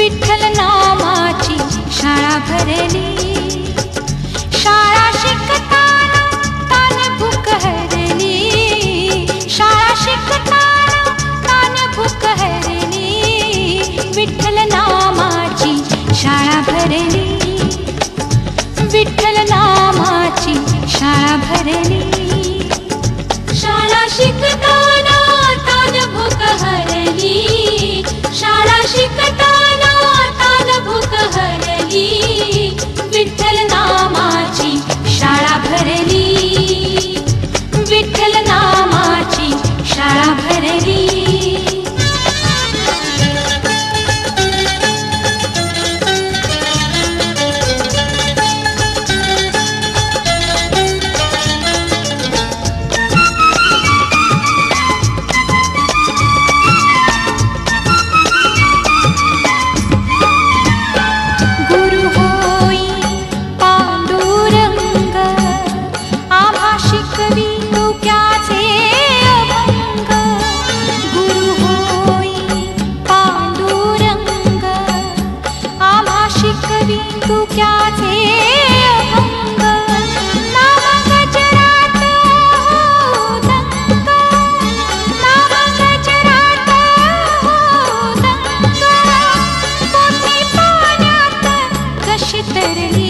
विठ्ठल नामाची शाळा भरली. शाळा शिकताना कान भूक हरली. शाळा शिकताना कान नामाची शाळा भरली. विठ्ठल नामाची शाळा भरली. करनी